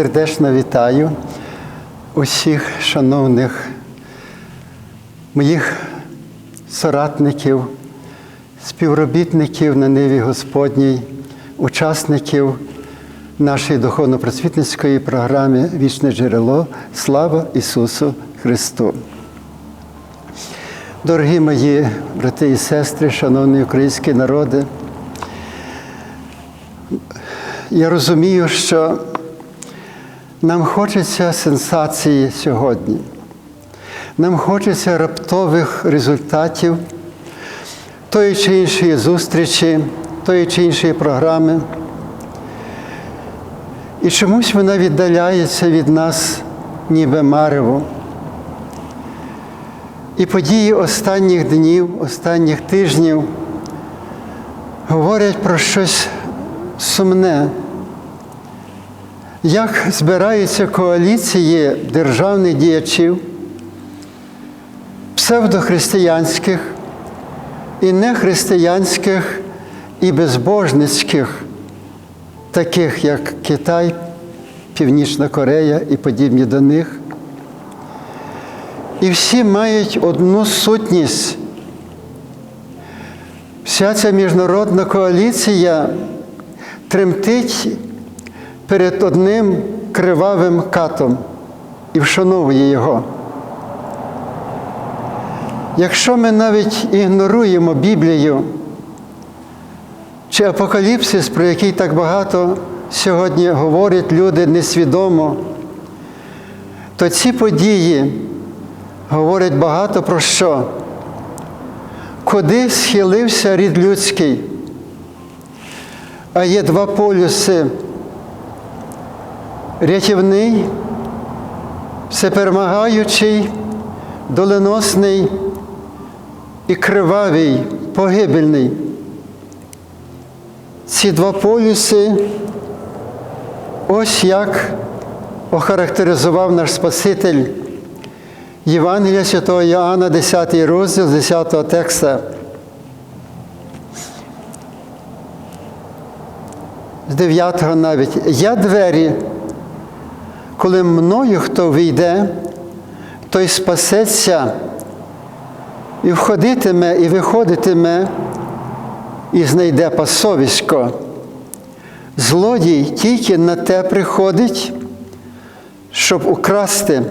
сердечно вітаю усіх шановних моїх соратників, співробітників на Ниві Господній, учасників нашої духовно-просвітницької програми Вічне джерело. Слава Ісусу Христу! Дорогі мої брати і сестри, шановні українські народи, я розумію, що нам хочеться сенсації сьогодні. Нам хочеться раптових результатів тої чи іншої зустрічі, тої чи іншої програми. І чомусь вона віддаляється від нас, ніби марево. І події останніх днів, останніх тижнів говорять про щось сумне. Як збираються коаліції державних діячів, псевдохристиянських і нехристиянських і безбожницьких, таких як Китай, Північна Корея і подібні до них. І всі мають одну сутність. Вся ця міжнародна коаліція тремтить перед одним кривавим катом і вшановує його. Якщо ми навіть ігноруємо Біблію чи апокаліпсис, про який так багато сьогодні говорять люди несвідомо, то ці події говорять багато про що? Куди схилився рід людський? А є два полюси рятівний, всеперемагаючий, доленосний і кривавий, погибельний. Ці два полюси ось як охарактеризував наш Спаситель Євангелія Святого Іоанна, 10 розділ, 10 текста. З 9 навіть. Я двері, коли мною хто війде, той спасеться і входитиме, і виходитиме, і знайде пасовисько. Злодій тільки на те приходить, щоб украсти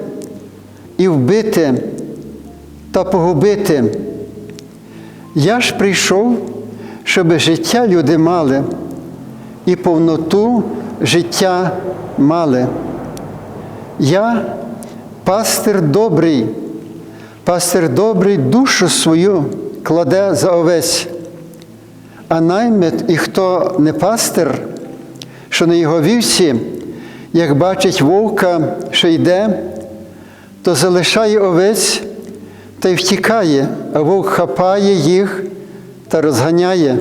і вбити та погубити. Я ж прийшов, щоб життя люди мали і повноту життя мали. Я пастир добрий, пастир добрий душу свою кладе за овець, а наймит і хто не пастир, що на його вівці, як бачить вовка, що йде, то залишає овець та й втікає, а вовк хапає їх та розганяє.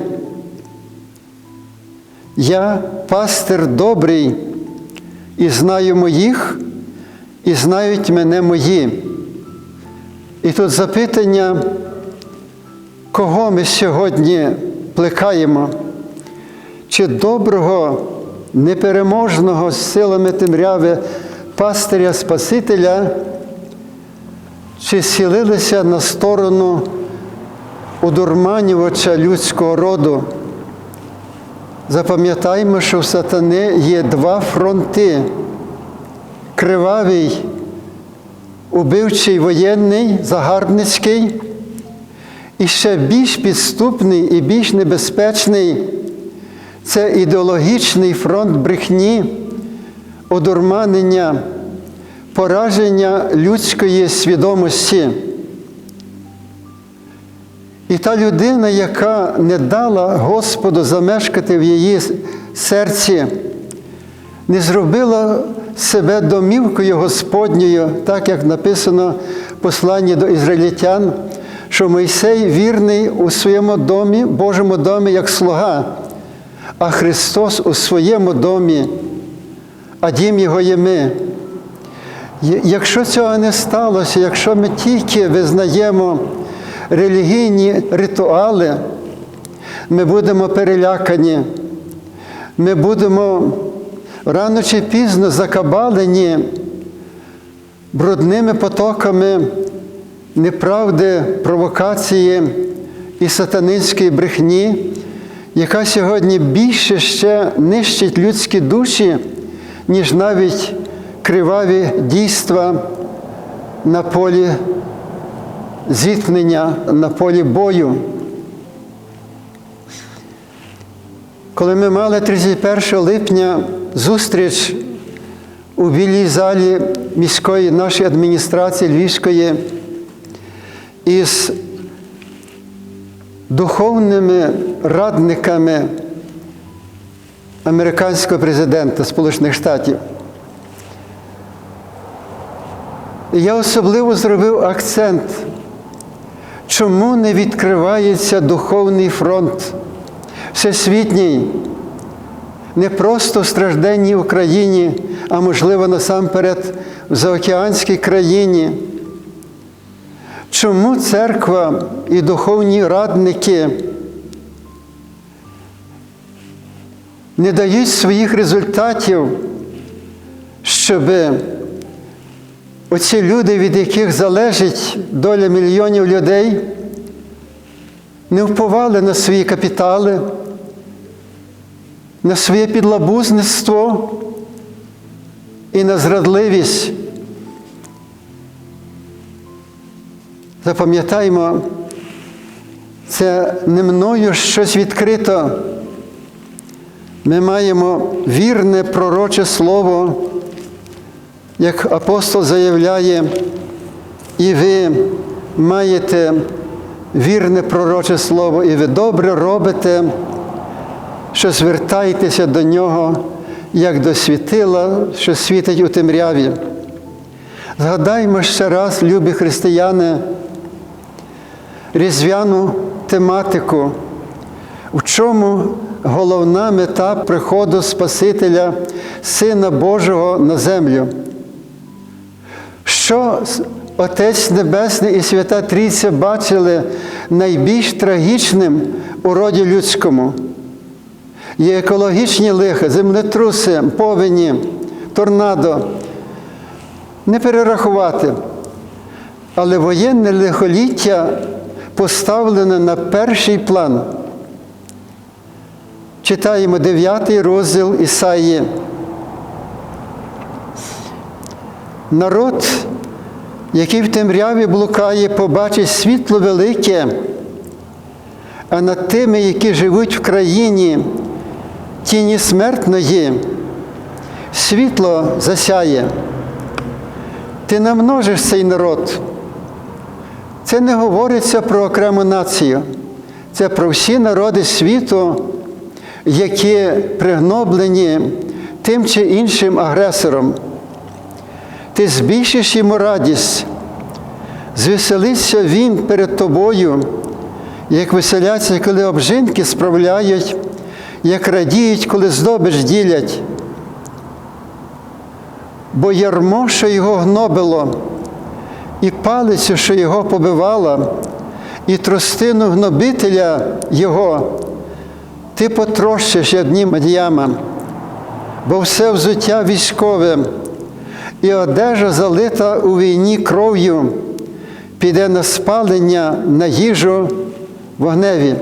Я пастир добрий, і знаю моїх, і знають мене мої. І тут запитання, кого ми сьогодні плекаємо? Чи доброго, непереможного з силами темряви пастиря Спасителя, чи схилилися на сторону удурманювача людського роду? Запам'ятаймо, що в сатани є два фронти кривавий, убивчий воєнний, загарбницький, і ще більш підступний і більш небезпечний це ідеологічний фронт брехні, одурманення, пораження людської свідомості. І та людина, яка не дала Господу замешкати в її серці, не зробила себе домівкою Господньою, так як написано в посланні до ізраїльтян, що Мойсей вірний у своєму домі, Божому домі, як слуга, а Христос у своєму домі, а дім Його є ми. Якщо цього не сталося, якщо ми тільки визнаємо релігійні ритуали, ми будемо перелякані, ми будемо рано чи пізно закабалені брудними потоками неправди, провокації і сатанинської брехні, яка сьогодні більше ще нищить людські душі, ніж навіть криваві дійства на полі зіткнення, на полі бою. Коли ми мали 31 липня зустріч у білій залі міської нашої адміністрації Львівської із духовними радниками американського президента Сполучених Штатів. Я особливо зробив акцент, чому не відкривається духовний фронт всесвітній, не просто в стражденній Україні, а можливо насамперед в заокеанській країні. Чому церква і духовні радники не дають своїх результатів, щоб оці люди, від яких залежить доля мільйонів людей, не вповали на свої капітали, на своє підлабузництво і на зрадливість. Запам'ятаймо, це не мною щось відкрито. Ми маємо вірне пророче слово, як апостол заявляє, і ви маєте вірне пророче слово, і ви добре робите, що звертаєтеся до нього, як до світила, що світить у темряві. Згадаймо ще раз, любі християни, різдвяну тематику, в чому головна мета приходу Спасителя, Сина Божого на землю. Що Отець Небесний і Свята Трійця бачили найбільш трагічним у роді людському. Є екологічні лихи, землетруси, повені, торнадо. Не перерахувати. Але воєнне лихоліття поставлене на перший план. Читаємо 9 розділ Ісаї. Народ, який в темряві блукає, побачить світло велике, а над тими, які живуть в країні тіні смертної, світло засяє. Ти намножиш цей народ. Це не говориться про окрему націю, це про всі народи світу, які пригноблені тим чи іншим агресором. Ти збільшиш йому радість, звеселиться він перед тобою, як веселяться, коли обжинки справляють, як радіють, коли здобич ділять. Бо ярмо, що його гнобило, і палицю, що його побивала, і тростину гнобителя його, ти потрощиш одним діяма, бо все взуття військове, і одежа залита у війні кров'ю, піде на спалення, на їжу вогневі.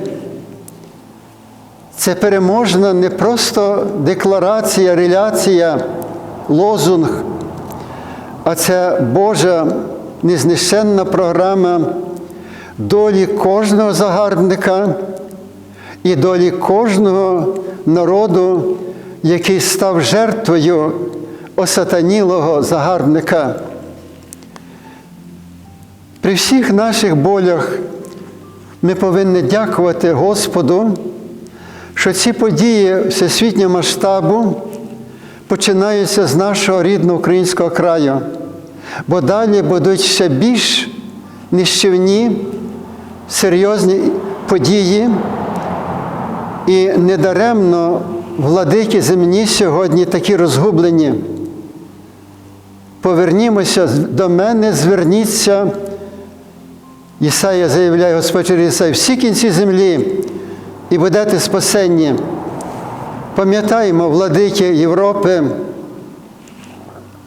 Це переможна не просто декларація, реляція, лозунг, а це Божа незнищенна програма долі кожного загарбника і долі кожного народу, який став жертвою осатанілого загарбника. При всіх наших болях ми повинні дякувати Господу, що ці події всесвітнього масштабу починаються з нашого рідного українського краю, бо далі будуть ще більш нищівні, серйозні події, і недаремно владики земні сьогодні такі розгублені. Повернімося до мене, зверніться. Ісая заявляє Господь Ісай, всі кінці землі, і будете спасенні. Пам'ятаємо владики Європи,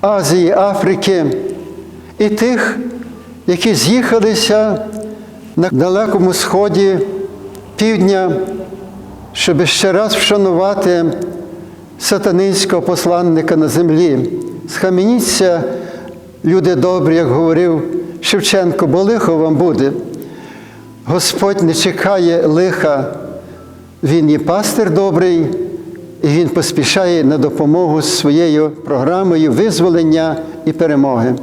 Азії, Африки і тих, які з'їхалися на Далекому Сході півдня, щоб ще раз вшанувати сатанинського посланника на землі. Схаменіться, люди добрі, як говорив Шевченко, бо лихо вам буде. Господь не чекає лиха, Він є пастир добрий, і Він поспішає на допомогу з своєю програмою визволення і перемоги.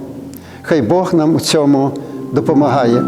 Хай Бог нам у цьому допомагає.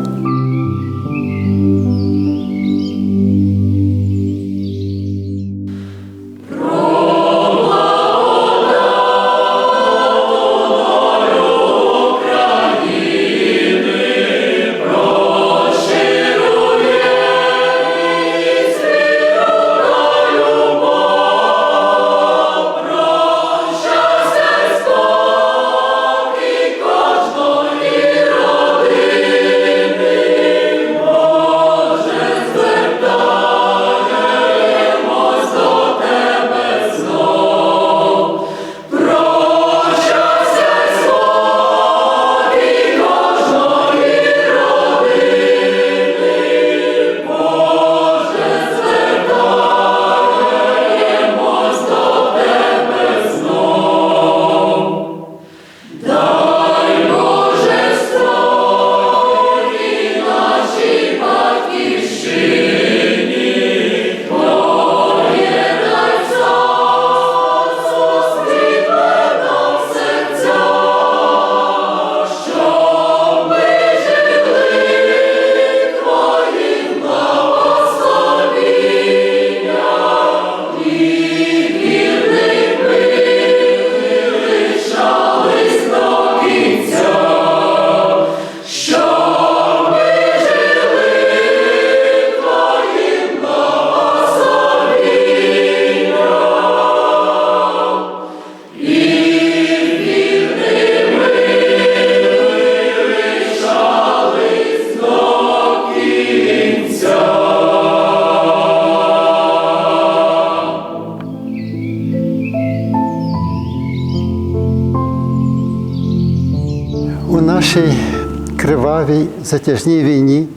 Затяжній війні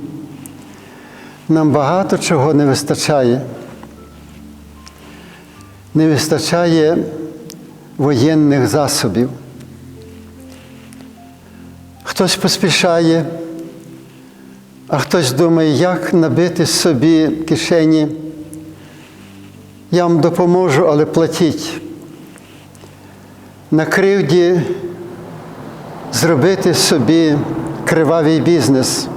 нам багато чого не вистачає. Не вистачає воєнних засобів. Хтось поспішає, а хтось думає, як набити собі кишені. Я вам допоможу, але платіть. На кривді зробити собі кривавий бізнес.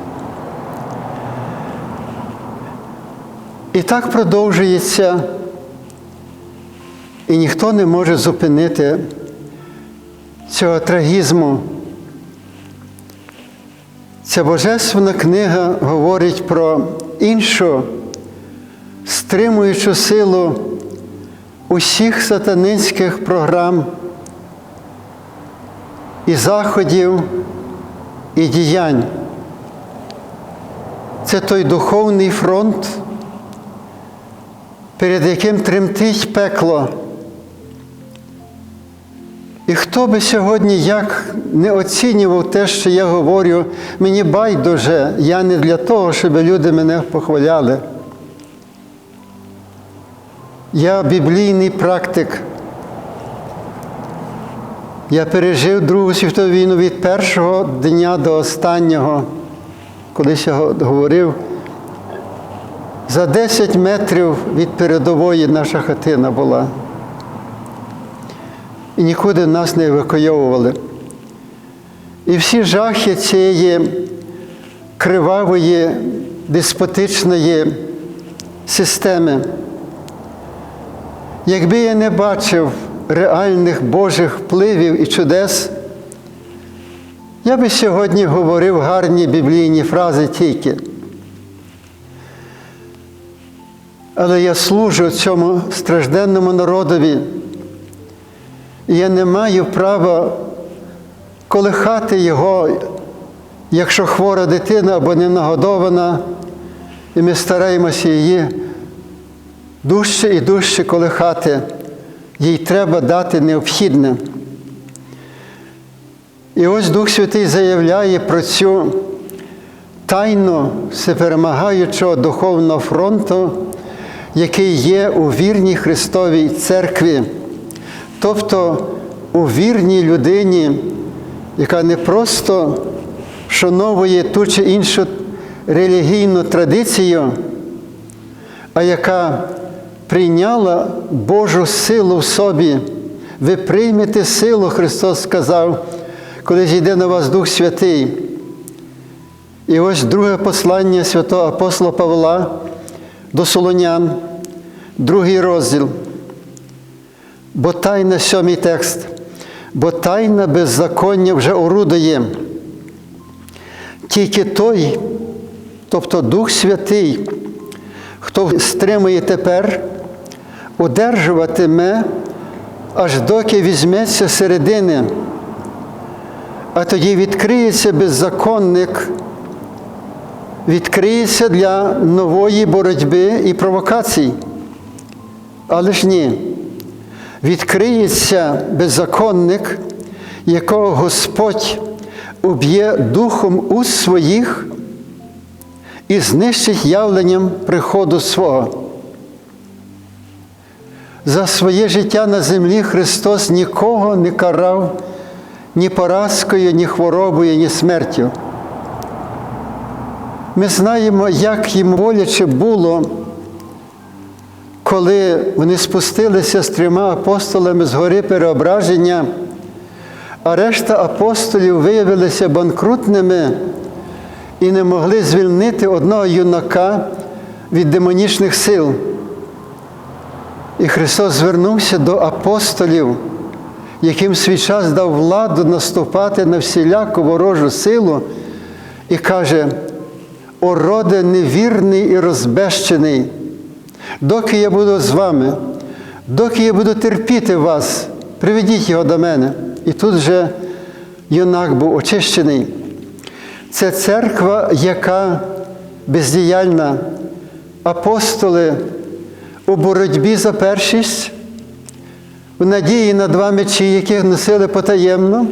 І так продовжується, і ніхто не може зупинити цього трагізму. Ця Божественна книга говорить про іншу стримуючу силу усіх сатанинських програм і заходів, і діянь. Це той духовний фронт, перед яким тремтить пекло. І хто би сьогодні як не оцінював те, що я говорю, мені байдуже, я не для того, щоб люди мене похваляли. Я біблійний практик. Я пережив Другу світову війну від першого дня до останнього, колись я говорив, за 10 метрів від передової наша хатина була. І нікуди нас не евакуйовували. І всі жахи цієї кривавої, деспотичної системи. Якби я не бачив реальних Божих впливів і чудес, я би сьогодні говорив гарні біблійні фрази тільки. Але я служу цьому стражденному народові, і я не маю права колихати його, якщо хвора дитина або не нагодована, і ми стараємося її дужче і дужче колихати, їй треба дати необхідне. І ось Дух Святий заявляє про цю тайну всеперемагаючого духовного фронту, який є у вірній Христовій церкві, тобто у вірній людині, яка не просто вшановує ту чи іншу релігійну традицію, а яка прийняла Божу силу в собі. Ви приймете силу, Христос сказав, коли зійде на вас Дух Святий. І ось друге послання святого апостола Павла до Солонян, другий розділ. Бо тайна сьомий текст, бо тайна беззаконня вже орудує. Тільки той, тобто Дух Святий, хто стримує тепер, одержуватиме, аж доки візьметься середини, а тоді відкриється беззаконник, відкриється для нової боротьби і провокацій. Але ж ні, відкриється беззаконник, якого Господь уб'є духом уст своїх і знищить явленням приходу свого. За своє життя на землі Христос нікого не карав ні поразкою, ні хворобою, ні смертю. Ми знаємо, як їм боляче було, коли вони спустилися з трьома апостолами з гори переображення, а решта апостолів виявилися банкрутними і не могли звільнити одного юнака від демонічних сил. І Христос звернувся до апостолів, яким свій час дав владу наступати на всіляку ворожу силу, і каже, о роде невірний і розбещений, доки я буду з вами, доки я буду терпіти вас, приведіть його до мене. І тут вже юнак був очищений. Це церква, яка бездіяльна, апостоли у боротьбі за першість, в надії на два мечі, яких носили потаємно,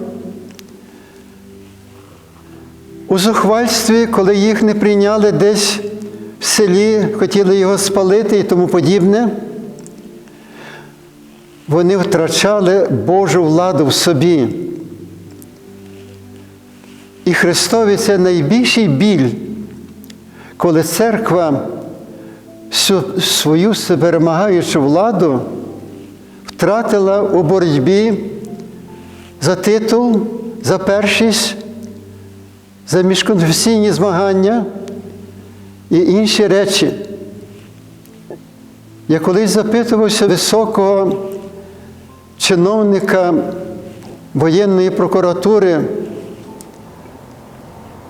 у зухвальстві, коли їх не прийняли десь в селі, хотіли його спалити і тому подібне, вони втрачали Божу владу в собі. І Христові це найбільший біль, коли церква свою перемагаючу владу втратила у боротьбі за титул, за першість, за міжконфесійні змагання і інші речі. Я колись запитувався високого чиновника воєнної прокуратури,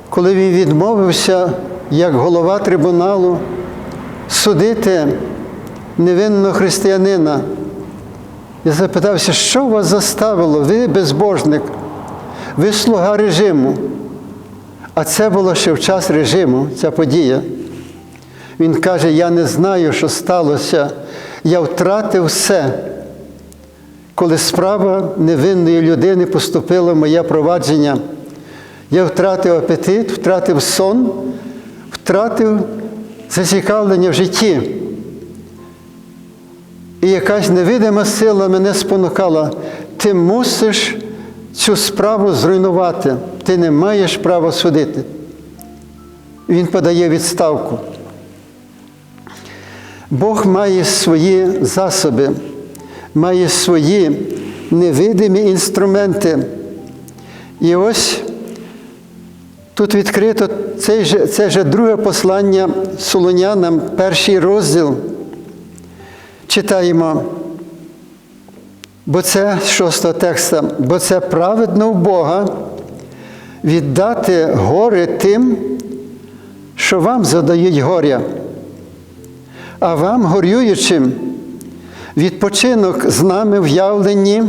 коли він відмовився як голова трибуналу судити невинного християнина. Я запитався, що вас заставило? Ви безбожник, ви слуга режиму. А це було ще в час режиму, ця подія. Він каже: Я не знаю, що сталося. Я втратив все, коли справа невинної людини поступила в моє провадження. Я втратив апетит, втратив сон, втратив зацікавлення в житті. І якась невидима сила мене спонукала, ти мусиш цю справу зруйнувати, ти не маєш права судити. Він подає відставку. Бог має свої засоби, має свої невидимі інструменти. І ось тут відкрито це же, це же друге послання Солонянам, перший розділ. Читаємо, бо це шостого текста, бо це праведно в Бога віддати гори тим, що вам задають горя, а вам, горюючим, відпочинок з нами в явленні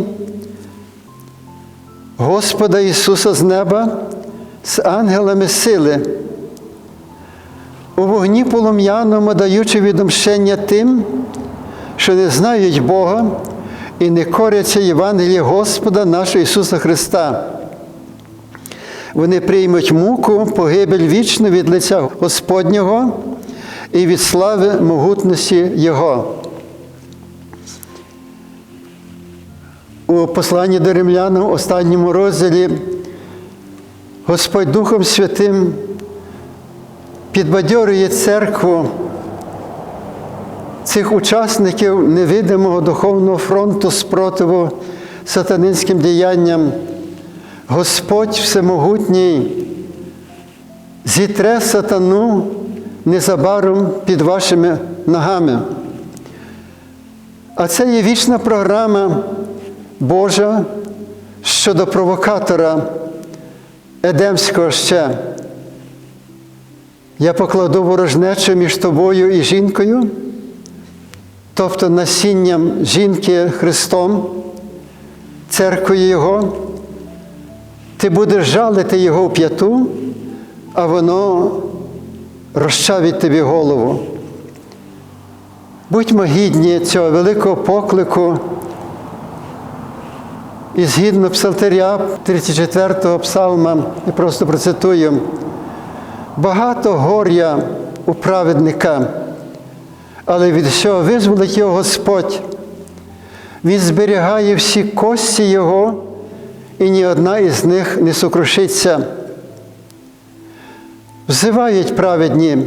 Господа Ісуса з неба з ангелами сили, у вогні полум'яному даючи відомщення тим, що не знають Бога і не коряться Євангелії Господа нашого Ісуса Христа. Вони приймуть муку, погибель вічну від лиця Господнього і від слави могутності Його. У посланні до римлян, у останньому розділі, Господь Духом Святим підбадьорює церкву цих учасників невидимого духовного фронту спротиву сатанинським діянням. Господь Всемогутній зітре сатану незабаром під вашими ногами. А це є вічна програма Божа щодо провокатора Едемського ще. Я покладу ворожнечу між тобою і жінкою, тобто насінням жінки Христом, церквою Його. Ти будеш жалити його в п'яту, а воно розчавить тобі голову. Будьмо гідні цього великого поклику. І згідно Псалтиря 34-го псалма, я просто процитую, багато горя у праведника, але від всього визволить його Господь. Він зберігає всі кості Його, і ні одна із них не сокрушиться. Взивають праведні,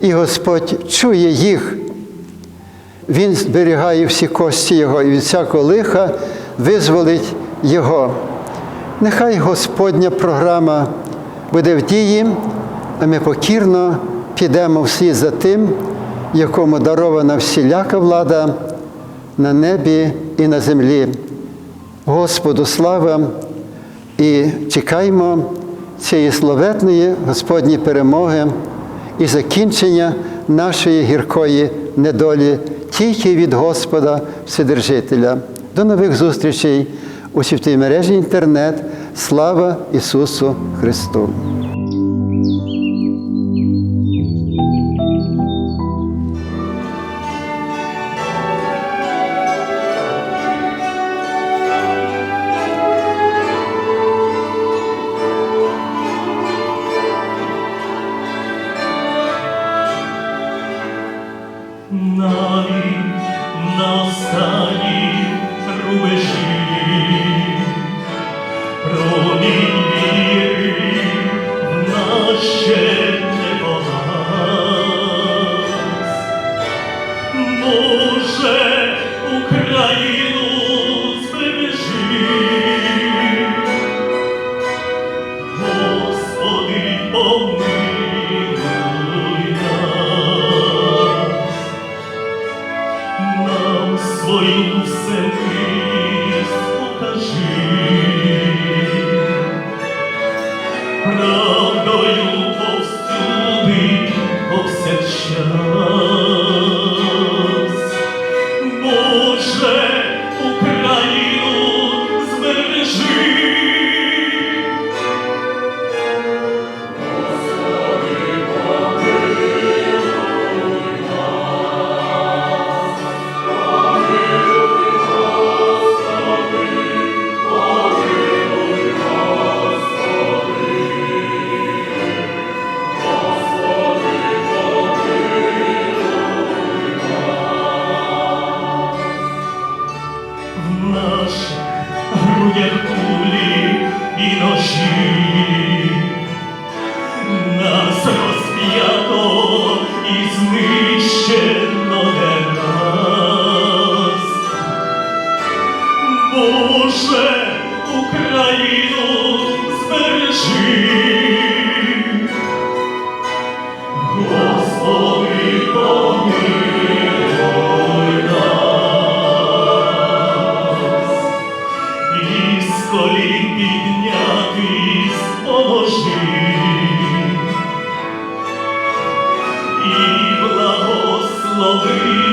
і Господь чує їх. Він зберігає всі кості Його і від всякого лиха визволить Його. Нехай Господня програма буде в дії, а ми покірно підемо всі за тим, якому дарована всіляка влада на небі і на землі. Господу слава і чекаймо цієї славетної Господньої перемоги і закінчення нашої гіркої недолі тільки від Господа Вседержителя. До нових зустрічей у святій мережі інтернет. Слава Ісусу Христу! її з колін піднятись. І благослови.